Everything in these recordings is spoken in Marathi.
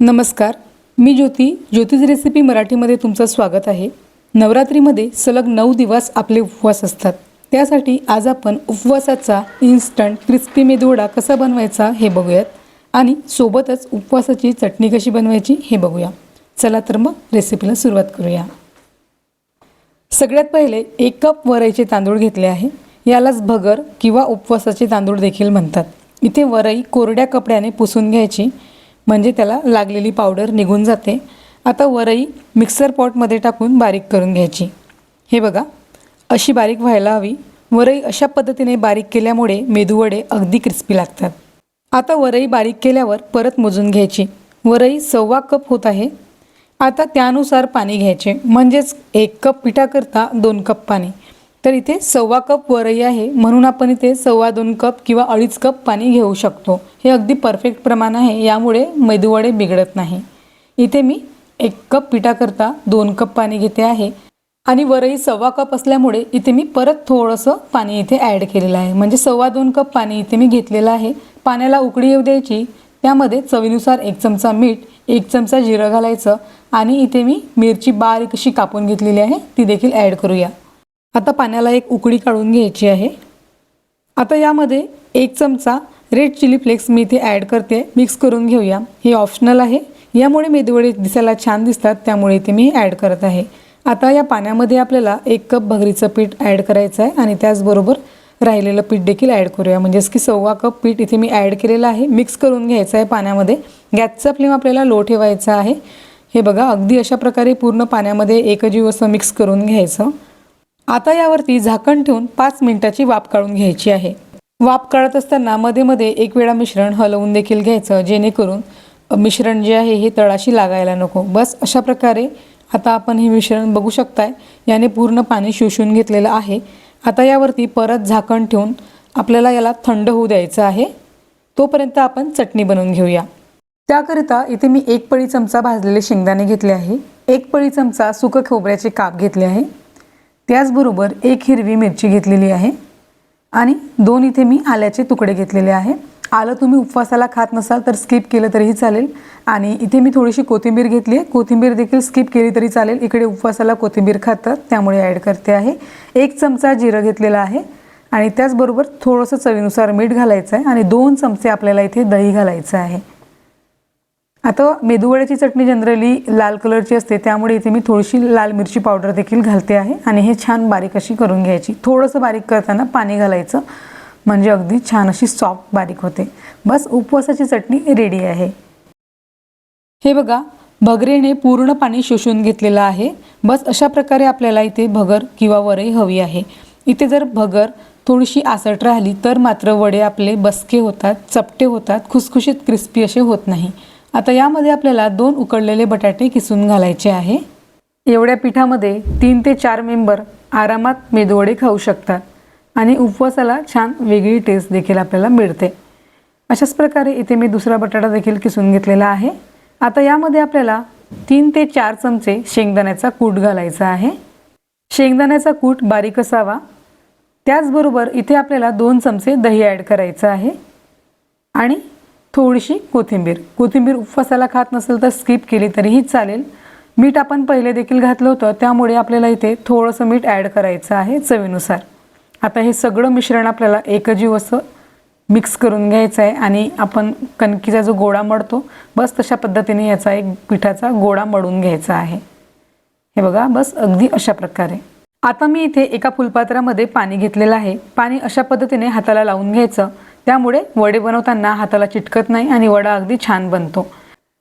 नमस्कार मी ज्योती. ज्योतिष रेसिपी मराठीमध्ये तुमचं स्वागत आहे. नवरात्रीमध्ये सलग नऊ दिवस आपले उपवास असतात. त्यासाठी आज आपण उपवासाचा इन्स्टंट क्रिस्पी मेदुवडा कसा बनवायचा हे बघूयात आणि सोबतच उपवासाची चटणी कशी बनवायची हे बघूया. चला तर मग रेसिपीला सुरुवात करूया. सगळ्यात पहिले एक कप वरईचे तांदूळ घेतले आहे. यालाच भगर किंवा उपवासाचे तांदूळ देखील म्हणतात. इथे वरई कोरड्या कपड्याने पुसून घ्यायची म्हणजे त्याला लागलेली पावडर निघून जाते. आता वरई मिक्सर पॉटमध्ये टाकून बारीक करून घ्यायची. हे बघा अशी बारीक व्हायला हवी. वरई अशा पद्धतीने बारीक केल्यामुळे मेदूवडे अगदी क्रिस्पी लागतात. आता वरई बारीक केल्यावर परत मोजून घ्यायची. वरई सव्वा कप होत आहे. आता त्यानुसार पाणी घ्यायचे. म्हणजेच एक कप पिठाकरता दोन कप पाणी. तर इथे सव्वा कप वरई आहे. म्हणून आपण इथे सव्वा दोन कप किंवा अडीच कप पाणी घेऊ शकतो. हे अगदी परफेक्ट प्रमाण आहे. यामुळे मेदूवडे बिघडत नाही. इथे मी एक कप पिठाकरता दोन कप पाणी घेते आहे. आणि वरई सव्वा कप असल्यामुळे इथे मी परत थोडंसं पाणी इथे ॲड केलेलं आहे. म्हणजे सव्वा दोन कप पाणी इथे मी घेतलेलं आहे. पाण्याला उकळी येऊ द्यायची. त्यामध्ये चवीनुसार एक चमचा मीठ एक चमचा जिरं घालायचं. आणि इथे मी मिरची बारीक अशी कापून घेतलेली आहे. ती देखील ॲड करूया. आता पाण्याला एक उकडी काढून घ्यायची आहे. आता यामध्ये एक चमचा रेड चिली फ्लेक्स मी इथे ॲड करते. मिक्स करून घेऊया. हे ऑप्शनल आहे. यामुळे मेदूवडे दिसायला छान दिसतात. त्यामुळे इथे मी ॲड करत आहे. आता या पाण्यामध्ये आपल्याला एक कप भगरीचं पीठ ॲड करायचं आहे आणि त्याचबरोबर राहिलेलं पीठ देखील ॲड करूया. म्हणजेच की सव्वा कप पीठ इथे मी ॲड केलेलं आहे. मिक्स करून घ्यायचं आहे पाण्यामध्ये. गॅसचा फ्लेम आपल्याला लो ठेवायचा आहे. हे बघा अगदी अशा प्रकारे पूर्ण पाण्यामध्ये एकजीव असं मिक्स करून घ्यायचं. आता यावरती झाकण ठेवून पाच मिनिटाची वाफ काढून घ्यायची आहे. वाफ काढत असताना मध्ये मध्ये एक वेळा मिश्रण हलवून देखील घ्यायचं जेणेकरून मिश्रण जे आहे हे तळाशी लागायला नको. बस अशा प्रकारे आता आपण हे मिश्रण बघू शकताय. याने पूर्ण पाणी शोषून घेतलेलं आहे. आता यावरती परत झाकण ठेवून आपल्याला याला थंड होऊ द्यायचं आहे. तोपर्यंत आपण चटणी बनवून घेऊया. त्याकरिता इथे मी एक पळी चमचा भाजलेले शेंगदाणे घेतले आहे. एक पळी चमचा सुकं खोबऱ्याचे काप घेतले आहे. त्याचबरोबर एक हिरवी मिरची घेतलेली आहे आणि दोन इथे मी आल्याचे तुकडे घेतलेले आहे. आलं तुम्ही उपवासाला खात नसाल तर स्किप केलं तरीही चालेल. आणि इथे मी थोडीशी कोथिंबीर घेतली आहे. कोथिंबीर देखील स्किप केली तरी चालेल. इकडे उपवासाला कोथिंबीर खातात त्यामुळे ॲड करते आहे. एक चमचा जिरं घेतलेला आहे. आणि त्याचबरोबर थोडंसं चवीनुसार मीठ घालायचं आहे. आणि दोन चमचे आपल्याला इथे दही घालायचं आहे. आता मेदूवड्याची चटणी जनरली लाल कलरची असते त्यामुळे इथे मी थोडीशी लाल मिरची पावडर देखील घालते आहे आणि हे छान बारीक अशी करून घ्यायची. थोडंसं बारीक करताना पाणी घालायचं म्हणजे अगदी छान अशी सॉफ्ट बारीक होते. बस उपवासाची चटणी रेडी आहे. हे बघा भगरेने पूर्ण पाणी शोषून घेतलेलं आहे. बस अशा प्रकारे आपल्याला इथे भगर किंवा वरई हवी आहे. इथे जर भगर थोडीशी आसट राहिली तर मात्र वडे आपले बसके होतात चपटे होतात खुसखुशीत क्रिस्पी असे होत नाही. आता यामध्ये आपल्याला दोन उकडलेले बटाटे किसून घालायचे आहे. एवढ्या पिठामध्ये तीन ते चार मेंबर आरामात मेदवडे खाऊ शकतात आणि उपवासाला छान वेगळी टेस्ट देखील आपल्याला मिळते. अशाच प्रकारे इथे मी दुसरा बटाटा देखील किसून घेतलेला आहे. आता यामध्ये आपल्याला तीन ते चार चमचे शेंगदाण्याचा कूट घालायचा आहे. शेंगदाण्याचा कूट बारीक असावा. त्याचबरोबर इथे आपल्याला दोन चमचे दही ॲड करायचं आहे. आणि थोडीशी कोथिंबीर. कोथिंबीर उपवासाला खात नसेल तर स्किप केली तरीही चालेल. मीठ आपण पहिले देखील घातलं होतं त्यामुळे आपल्याला इथे थोडंसं मीठ ॲड करायचं आहे चवीनुसार. आता हे सगळं मिश्रण आपल्याला एकजीव असं मिक्स करून घ्यायचं आहे आणि आपण कणकीचा जो गोळा मळतो बस तशा पद्धतीने याचा एक पिठाचा गोळा मळून घ्यायचा आहे. हे बघा बस अगदी अशा प्रकारे. आता मी इथे एका फुलपात्रामध्ये पाणी घेतलेलं आहे. पाणी अशा पद्धतीने हाताला लावून घ्यायचं. त्यामुळे वडे बनवताना हाताला चिटकत नाही आणि वडा अगदी छान बनतो.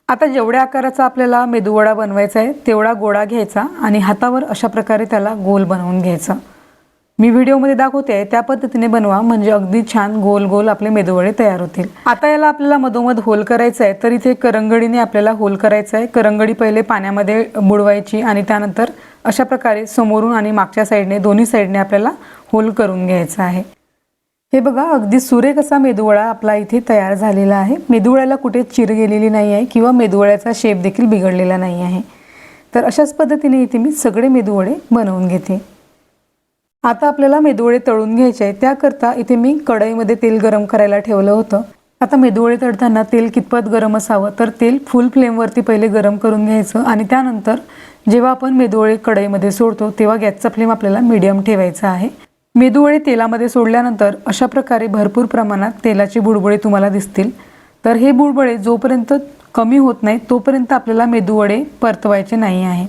आता जेवढ्या आकाराचा आपल्याला मेदूवडा बनवायचा आहे तेवढा गोळा घ्यायचा आणि हातावर अशा प्रकारे त्याला गोल बनवून घ्यायचा. मी व्हिडिओमध्ये दाखवते आहे त्या पद्धतीने बनवा म्हणजे अगदी छान गोल गोल आपले मेदूवडे तयार होतील. आता याला आपल्याला मधोमध होल करायचं आहे तर इथे करंगडीने आपल्याला होल करायचं आहे. करंगडी पहिले पाण्यामध्ये बुडवायची आणि त्यानंतर अशा प्रकारे समोरून आणि मागच्या साईडने दोन्ही साईडने आपल्याला होल करून घ्यायचं आहे. हे बघा अगदी सुरेख असा मेदूवडा आपला इथे तयार झालेला आहे. मेदुवड्याला कुठे चिर गेलेली नाही आहे किंवा मेदुवड्याचा शेप देखील बिघडलेला नाही आहे. तर अशाच पद्धतीने इथे मी सगळे मेदुवडे बनवून घेते. आता आपल्याला मेदुवडे तळून घ्यायचे आहे त्याकरता इथे मी कढईमध्ये तेल गरम करायला ठेवलं होतं. आता मेदुवडे तळताना तेल कितपत गरम असावं? तर तेल फुल फ्लेमवरती पहिले गरम करून घ्यायचं आणि त्यानंतर जेव्हा आपण मेदुवडे कढईमध्ये सोडतो तेव्हा गॅसचा फ्लेम आपल्याला मीडियम ठेवायचा आहे. मेदूवडे तेलामध्ये सोडल्यानंतर अशा प्रकारे भरपूर प्रमाणात तेलाचे बुडबुडे तुम्हाला दिसतील. तर हे बुडबुडे जोपर्यंत कमी होत नाही तोपर्यंत आपल्याला मेदूवडे परतवायचे नाही आहे.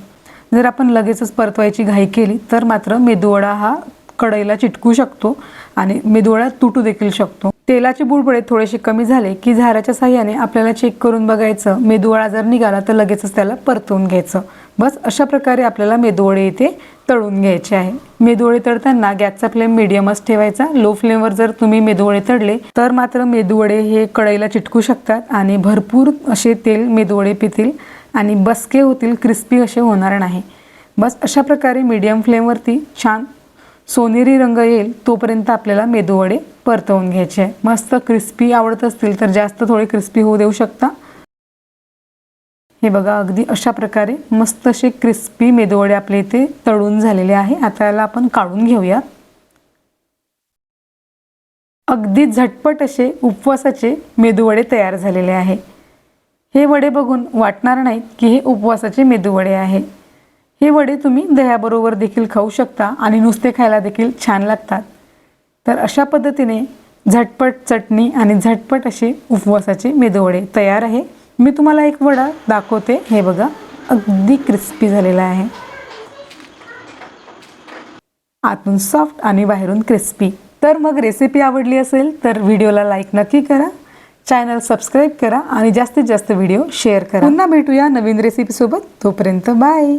जर आपण लगेचच परतवायची घाई केली तर मात्र मेदूवडा हा कढईला चिटकू शकतो आणि मेदूवडा तुटू देखील शकतो. तेलाचे बुडबुडे थोडेसे कमी झाले की झाराच्या साह्याने आपल्याला चेक करून बघायचं. मेदूवडा जर निघाला तर लगेचच त्याला परतवून घ्यायचं. बस अशा प्रकारे आपल्याला मेदूवडे इथे तळून घ्यायचे आहे. मेदूवडे तळताना गॅसचा फ्लेम मिडियमच ठेवायचा. लो फ्लेमवर जर तुम्ही मेदूवडे तळले तर मात्र मेदूवडे हे कढईला चिटकू शकतात आणि भरपूर असे तेल मेदूवडे पितील आणि बसके होतील क्रिस्पी असे होणार नाही. बस अशा प्रकारे मीडियम फ्लेमवरती छान सोनेरी रंग येईल तोपर्यंत आपल्याला मेदूवडे परतवून घ्यायचे आहे. मस्त क्रिस्पी आवडत असतील तर जास्त थोडे क्रिस्पी होऊ देऊ शकता. हे बघा अगदी अशा प्रकारे मस्त असे क्रिस्पी मेदवडे आपले इथे तळून झालेले आहे. आता याला आपण काढून घेऊया अगदी झटपट असे उपवासाचे मेदूवडे तयार झालेले आहे. हे वडे बघून वाटणार नाहीत की हे उपवासाचे मेदूवडे आहे. हे वडे तुम्ही दह्याबरोबर देखील खाऊ शकता आणि नुसते खायला देखील छान लागतात. तर अशा पद्धतीने झटपट चटणी आणि झटपट असे उपवासाचे मेदूवडे तयार आहे. मी तुम्हाला एक वडा दाखवते. हे बघा अगदी क्रिस्पी झालेला आहे. आतून सॉफ्ट आणि बाहेरून क्रिस्पी तर मग रेसिपी आवडली असेल तर व्हिडिओला लाईक नक्की करा. चॅनल सबस्क्राईब करा आणि जास्तीत जास्त व्हिडिओ शेअर करा. पुन्हा भेटूया नवीन रेसिपीसोबत तोपर्यंत बाय